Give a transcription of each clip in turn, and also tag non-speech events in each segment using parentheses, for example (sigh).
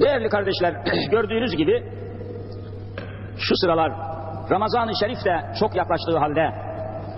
Değerli kardeşler, (clears throat) gördüğünüz gibi şu sıralar Ramazan-ı Şerif de çok yaklaştığı halde,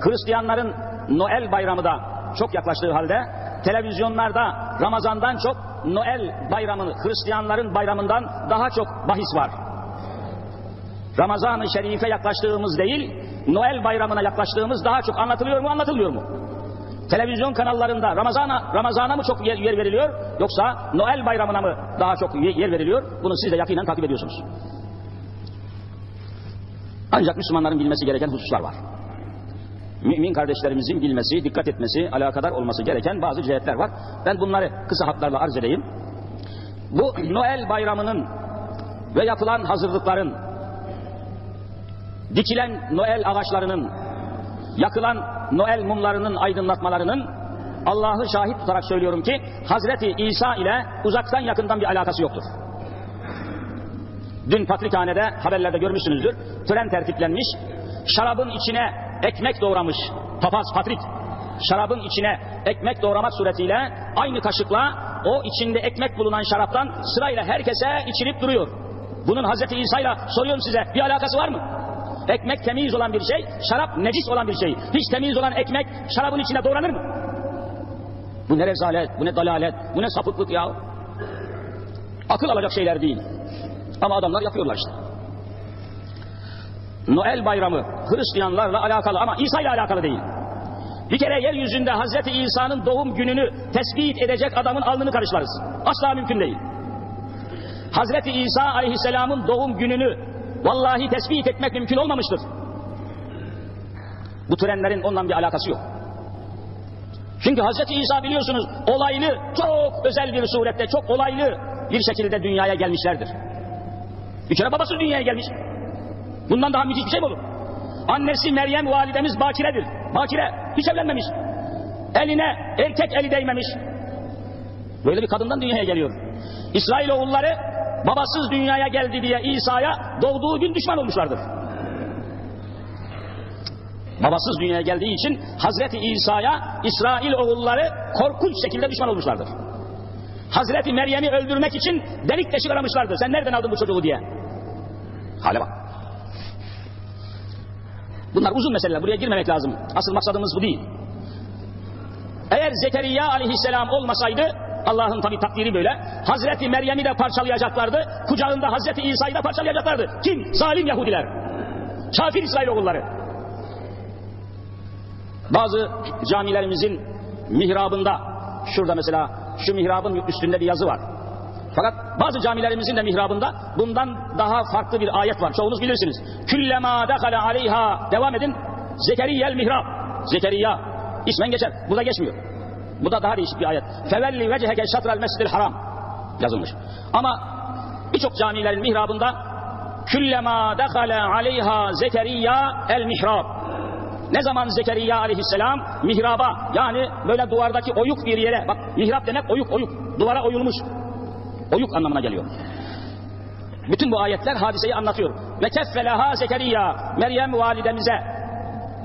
Hristiyanların Noel bayramı da çok yaklaştığı halde, televizyonlarda Ramazan'dan çok Noel bayramını, Hristiyanların bayramından daha çok bahis var. Ramazan-ı Şerif'e yaklaştığımız değil, Noel bayramına yaklaştığımız daha çok anlatılıyor mu, anlatılmıyor mu? Televizyon kanallarında Ramazan'a Ramazan'a mı çok yer, yer veriliyor yoksa Noel bayramına mı daha çok yer veriliyor? Bunu siz de yakinen takip ediyorsunuz. Ancak Müslümanların bilmesi gereken hususlar var. Mümin kardeşlerimizin bilmesi, dikkat etmesi, alakadar olması gereken bazı cihetler var. Ben bunları kısa hatlarla arz edeyim. Bu Noel bayramının ve yapılan hazırlıkların, dikilen Noel ağaçlarının, yakılan Noel mumlarının aydınlatmalarının Allah'ı şahit tutarak söylüyorum ki Hazreti İsa ile uzaktan yakından bir alakası yoktur. Dün Patrikhane'de haberlerde görmüşsünüzdür. Tören tertiplenmiş. Şarabın içine ekmek doğramış. Papaz Patrik. Şarabın içine ekmek doğramak suretiyle aynı kaşıkla o içinde ekmek bulunan şaraptan sırayla herkese içilip duruyor. Bunun Hazreti İsa ile soruyorum size bir alakası var mı? Ekmek temiz olan bir şey, şarap necis olan bir şey. Hiç temiz olan ekmek şarabın içine doğranır mı? Bu ne rezalet, bu ne dalalet, bu ne sapıklık ya. Akıl alacak şeyler değil. Ama adamlar yapıyorlar işte. Noel bayramı Hristiyanlarla alakalı ama İsa ile alakalı değil. Bir kere yeryüzünde Hazreti İsa'nın doğum gününü tespit edecek adamın alnını karışlarız. Asla mümkün değil. Hazreti İsa aleyhisselamın doğum gününü vallahi tespit etmek mümkün olmamıştır. Bu törenlerin ondan bir alakası yok. Çünkü Hazreti İsa biliyorsunuz olaylı, çok özel bir surette, çok olaylı bir şekilde dünyaya gelmişlerdir. Bir kere babası dünyaya gelmiş. Bundan daha müthiş bir şey mi olur? Annesi Meryem validemiz bakiredir. Bakire, hiç evlenmemiş. Eline erkek eli değmemiş. Böyle bir kadından dünyaya geliyor. İsrail oğulları babasız dünyaya geldi diye İsa'ya doğduğu gün düşman olmuşlardır. Babasız dünyaya geldiği için Hazreti İsa'ya İsrail oğulları korkunç şekilde düşman olmuşlardır. Hazreti Meryem'i öldürmek için delik deşik aramışlardı. Sen nereden aldın bu çocuğu diye. Hale bak. Bunlar uzun meseleler. Buraya girmemek lazım. Asıl maksadımız bu değil. Eğer Zekeriya aleyhisselam olmasaydı Allah'ın tabi takdiri böyle. Hazreti Meryem'i de parçalayacaklardı. Kucağında Hazreti İsa'yı da parçalayacaklardı. Kim? Zalim Yahudiler. Kafir İsrailoğulları. Bazı camilerimizin mihrabında şurada mesela şu mihrabın üstünde bir yazı var. Fakat bazı camilerimizin de mihrabında bundan daha farklı bir ayet var. Çoğunuz bilirsiniz. Küllema dekale aleyha devam edin. Zekeriyel mihrab. Zekeriya. İsmen geçer. Bu da geçmiyor. Bu da daha değişik bir ayet. Fevelli vecheke şatral mescidil haram yazılmış. Ama birçok camilerin mihrabında küllema dekale aleyha Zekeriya el mihrab. Ne zaman Zekeriya aleyhisselam mihraba yani böyle duvardaki oyuk bir yere bak mihrap demek oyuk oyuk duvara oyulmuş oyuk anlamına geliyor. Bütün bu ayetler hadiseyi anlatıyor. Ve keffeleha Zekeriya Meryem validemize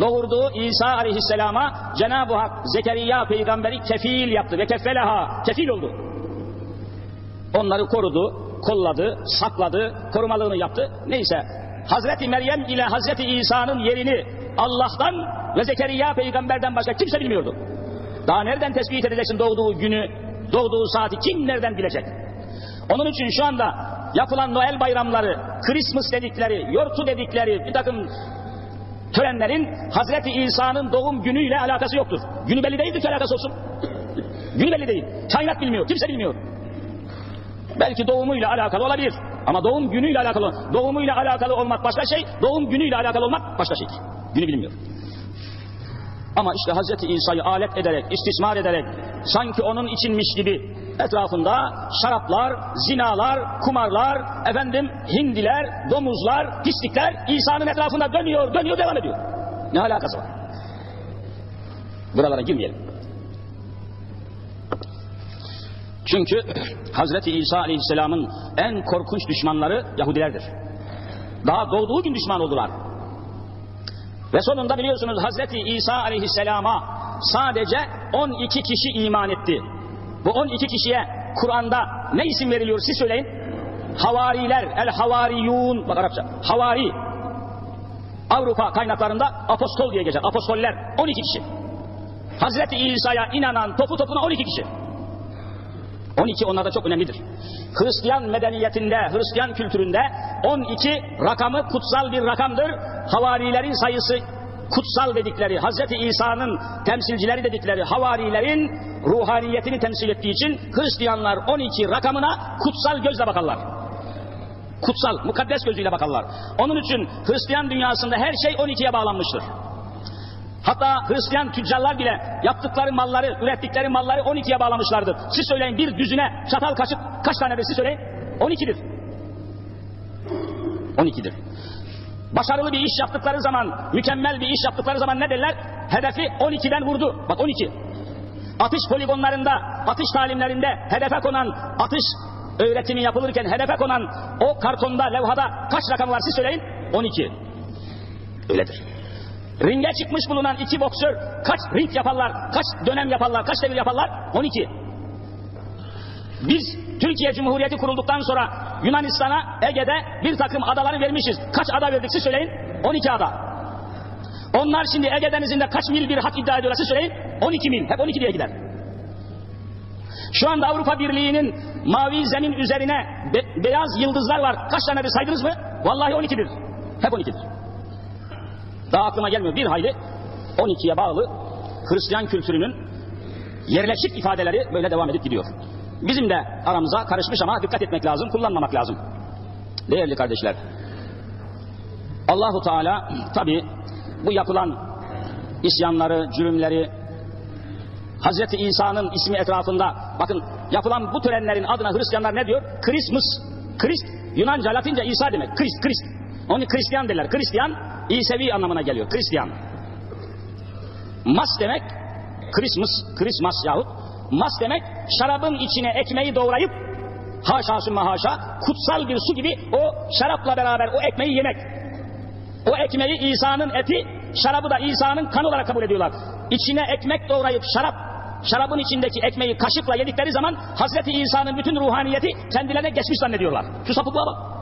doğurduğu İsa aleyhisselama Cenab-ı Hak Zekeriya peygamberi kefil yaptı ve keffeleha kefil oldu. Onları korudu, kolladı, sakladı, korumalığını yaptı. Neyse Hazreti Meryem ile Hazreti İsa'nın yerini Allah'tan ve Zekeriya peygamberden başka kimse bilmiyordu. Daha nereden tespit edeceksin doğduğu günü, doğduğu saati kim nereden bilecek? Onun için şu anda yapılan Noel bayramları, Christmas dedikleri, yortu dedikleri bir takım törenlerin Hazreti İsa'nın doğum günüyle alakası yoktur. Günü belli değildir ki alakası olsun. (clears throat) Günü belli değil. Kainat bilmiyor, kimse bilmiyor. Belki doğumuyla alakalı olabilir. Ama doğum günüyle alakalı, doğumuyla alakalı olmak başka şey, doğum günüyle alakalı olmak başka şey. Günü bilmiyor. Ama işte Hazreti İsa'yı alet ederek, istismar ederek, sanki onun içinmiş gibi etrafında şaraplar, zinalar, kumarlar, efendim hindiler, domuzlar, pislikler İsa'nın etrafında dönüyor, dönüyor, devam ediyor. Ne alakası var? Buralara girmeyelim. Çünkü (clears throat) Hazreti İsa Aleyhisselam'ın en korkunç düşmanları Yahudilerdir. Daha doğduğu gün düşman oldular. Ve sonunda biliyorsunuz Hazreti İsa Aleyhisselam'a sadece 12 kişi iman etti. Bu 12 kişiye Kur'an'da ne isim veriliyor siz söyleyin. havariler, el havariyun, bak Arapça, havari. Avrupa kaynaklarında apostol diye geçer. Apostoller 12 kişi. Hazreti İsa'ya inanan topu topuna 12 kişi. 12 onlarda çok önemlidir. Hristiyan medeniyetinde, Hristiyan kültüründe 12 rakamı kutsal bir rakamdır. Havarilerin sayısı kutsal dedikleri, Hazreti İsa'nın temsilcileri dedikleri havarilerin ruhaniyetini temsil ettiği için Hristiyanlar 12 rakamına kutsal gözle bakarlar. Kutsal, mukaddes gözüyle bakarlar. Onun için Hristiyan dünyasında her şey 12'ye bağlanmıştır. Hatta Hristiyan tüccarlar bile yaptıkları malları, ürettikleri malları 12'ye bağlamışlardır. Siz söyleyin bir düzüne çatal kaşık kaç tanedir siz söyleyin? 12'dir. 12'dir. Başarılı bir iş yaptıkları zaman, mükemmel bir iş yaptıkları zaman ne derler? Hedefi 12'den vurdu. Bak 12. Atış poligonlarında, atış talimlerinde hedefe konan atış öğretimi yapılırken hedefe konan o kartonda, levhada kaç rakam var siz söyleyin? 12. Öyledir. Ringe çıkmış bulunan iki boksör kaç ring yaparlar, kaç dönem yaparlar, kaç devir yaparlar? 12. Biz Türkiye Cumhuriyeti kurulduktan sonra Yunanistan'a Ege'de bir takım adaları vermişiz. Kaç ada verdik siz söyleyin? 12 ada. Onlar şimdi Ege Denizi'nde kaç mil bir hat iddia ediyorlar siz söyleyin? 12 mil. Hep 12 diye gider. Şu anda Avrupa Birliği'nin mavi zemin üzerine be- beyaz yıldızlar var. Kaç tanedir saydınız mı? Vallahi 12'dir. Hep 12'dir. Daha aklıma gelmiyor. Bir hayli 12'ye bağlı Hristiyan kültürünün yerleşik ifadeleri böyle devam edip gidiyor. Bizim de aramıza karışmış ama dikkat etmek lazım, kullanmamak lazım. Değerli kardeşler. Allahu Teala tabi bu yapılan isyanları, cürümleri, Hazreti İsa'nın ismi etrafında bakın yapılan bu törenlerin adına Hristiyanlar ne diyor? Christmas. Christ Yunanca, Latince İsa demek. Christ, Christ. Onu Hristiyan derler. Hristiyan İsevi anlamına geliyor. Hristiyan. Mas demek Christmas, Christmas yahut mas demek şarabın içine ekmeği doğrayıp haşa sümme haşa kutsal bir su gibi o şarapla beraber o ekmeği yemek. O ekmeği İsa'nın eti, şarabı da İsa'nın kanı olarak kabul ediyorlar. İçine ekmek doğrayıp şarap, şarabın içindeki ekmeği kaşıkla yedikleri zaman Hazreti İsa'nın bütün ruhaniyeti kendilerine geçmiş zannediyorlar. Şu sapıklığa bak.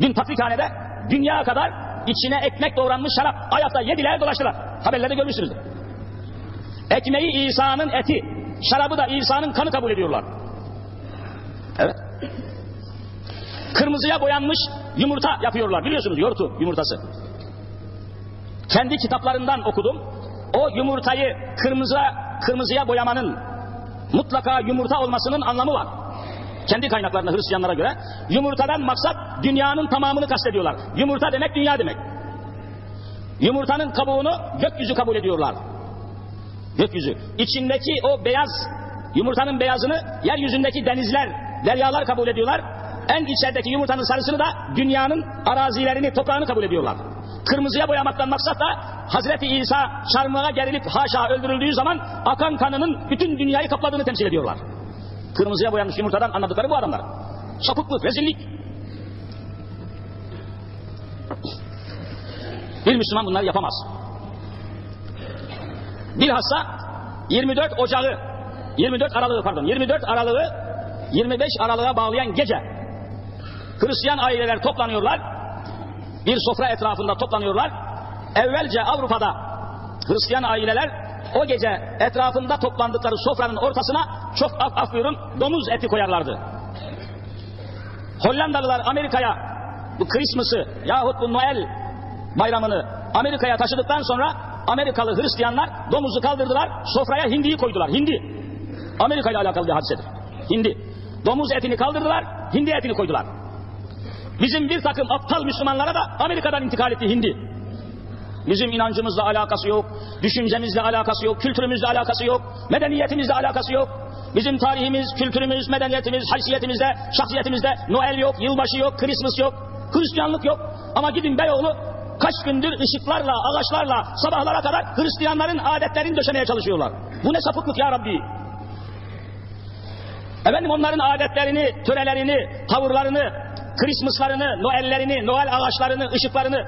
Dün patrikhanede dünya kadar içine ekmek doğranmış şarap ayakta yediler dolaştılar. Haberlerde görmüşsünüzdür. Ekmeği İsa'nın eti, şarabı da İsa'nın kanı kabul ediyorlar. Evet. Kırmızıya boyanmış yumurta yapıyorlar biliyorsunuz yoğurtu yumurtası. Kendi kitaplarından okudum. O yumurtayı kırmızıya, kırmızıya boyamanın mutlaka yumurta olmasının anlamı var. Kendi kaynaklarında Hristiyanlara göre yumurtadan maksat dünyanın tamamını kastediyorlar. Yumurta demek dünya demek. Yumurtanın kabuğunu gökyüzü kabul ediyorlar. Gökyüzü. İçindeki o beyaz, yumurtanın beyazını yeryüzündeki denizler, deryalar kabul ediyorlar. En içerideki yumurtanın sarısını da dünyanın arazilerini, toprağını kabul ediyorlar. Kırmızıya boyamaktan maksat da Hazreti İsa çarmıha gerilip haşa öldürüldüğü zaman akan kanının bütün dünyayı kapladığını temsil ediyorlar. Kırmızıya boyanmış yumurtadan anladıkları bu adamlar. Sapıklık, rezillik. Bir Müslüman bunları yapamaz. Bilhassa 24 Ocağı, 24 Aralığı pardon, 24 Aralığı 25 Aralık'a bağlayan gece Hristiyan aileler toplanıyorlar. Bir sofra etrafında toplanıyorlar. Evvelce Avrupa'da Hristiyan aileler o gece etrafında toplandıkları sofranın ortasına çok af, af buyurun domuz eti koyarlardı. Hollandalılar Amerika'ya bu Christmas'ı yahut bu Noel bayramını Amerika'ya taşıdıktan sonra Amerikalı Hristiyanlar domuzu kaldırdılar, sofraya hindiyi koydular. Hindi. Amerika ile alakalı bir hadisedir. Hindi. Domuz etini kaldırdılar, hindi etini koydular. Bizim bir takım aptal Müslümanlara da Amerika'dan intikal etti hindi. Bizim inancımızla alakası yok, düşüncemizle alakası yok, kültürümüzle alakası yok, medeniyetimizle alakası yok. Bizim tarihimiz, kültürümüz, medeniyetimiz, haysiyetimizde, şahsiyetimizde Noel yok, yılbaşı yok, Christmas yok, Hristiyanlık yok. Ama gidin Beyoğlu kaç gündür ışıklarla, ağaçlarla sabahlara kadar Hristiyanların adetlerini döşemeye çalışıyorlar. Bu ne sapıklık ya Rabbi? Efendim onların adetlerini, törelerini, tavırlarını, Christmas'larını, Noel'lerini, Noel ağaçlarını, ışıklarını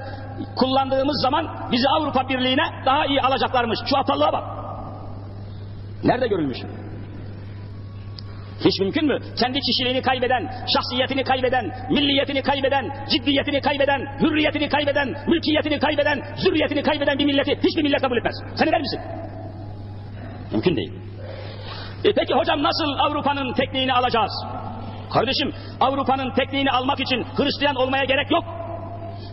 kullandığımız zaman bizi Avrupa Birliği'ne daha iyi alacaklarmış. Şu aptallığa bak. Nerede görülmüş? Hiç mümkün mü? Kendi kişiliğini kaybeden, şahsiyetini kaybeden, milliyetini kaybeden, ciddiyetini kaybeden, hürriyetini kaybeden, mülkiyetini kaybeden, zürriyetini kaybeden bir milleti hiçbir millet kabul etmez. Sen eder misin? Mümkün değil. E peki hocam nasıl Avrupa'nın tekniğini alacağız? Kardeşim Avrupa'nın tekniğini almak için Hristiyan olmaya gerek yok.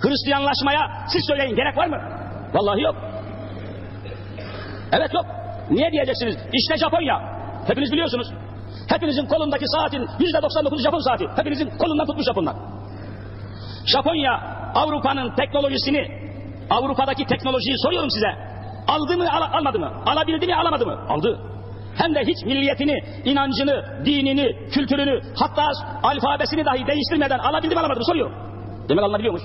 Hristiyanlaşmaya siz söyleyin gerek var mı? Vallahi yok. Evet yok. Niye diyeceksiniz? İşte Japonya. Hepiniz biliyorsunuz. Hepinizin kolundaki saatin yüzde 99 Japon saati. Hepinizin kolundan tutmuş Japonlar. Japonya Avrupa'nın teknolojisini Avrupa'daki teknolojiyi soruyorum size. Aldı mı al- almadı mı? Alabildi mi alamadı mı? Aldı. Hem de hiç milliyetini, inancını, dinini, kültürünü hatta alfabesini dahi değiştirmeden alabildi mi alamadı mı soruyorum. Demek alınabiliyormuş.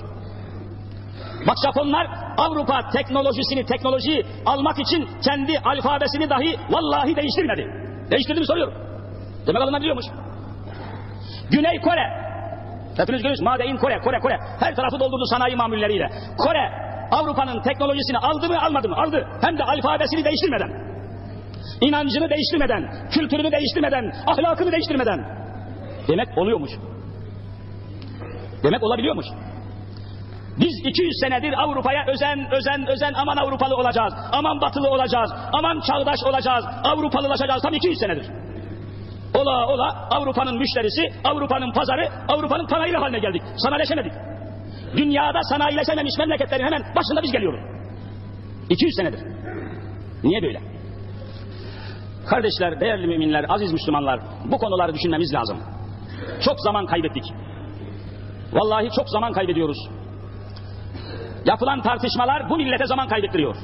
Bak Japonlar Avrupa teknolojisini, teknolojiyi almak için kendi alfabesini dahi vallahi değiştirmedi. Değiştirdi mi soruyorum. Demek alınabiliyormuş. Güney Kore. Hepiniz görüyorsunuz. Madein Kore, Kore, Kore. Her tarafı doldurdu sanayi mamulleriyle. Kore Avrupa'nın teknolojisini aldı mı almadı mı? Aldı. Hem de alfabesini değiştirmeden. inancını değiştirmeden, kültürünü değiştirmeden, ahlakını değiştirmeden. Demek oluyormuş. Demek olabiliyormuş. Biz 200 senedir Avrupa'ya özen, özen, özen aman Avrupalı olacağız, aman batılı olacağız, aman çağdaş olacağız, Avrupalılaşacağız tam 200 senedir. Ola ola Avrupa'nın müşterisi, Avrupa'nın pazarı, Avrupa'nın panayırı haline geldik. Sanayileşemedik. Dünyada sanayileşememiş memleketlerin hemen başında biz geliyoruz. 200 senedir. Niye böyle? Kardeşler, değerli müminler, aziz Müslümanlar bu konuları düşünmemiz lazım. Çok zaman kaybettik. Vallahi çok zaman kaybediyoruz. Yapılan tartışmalar bu millete zaman kaybettiriyor.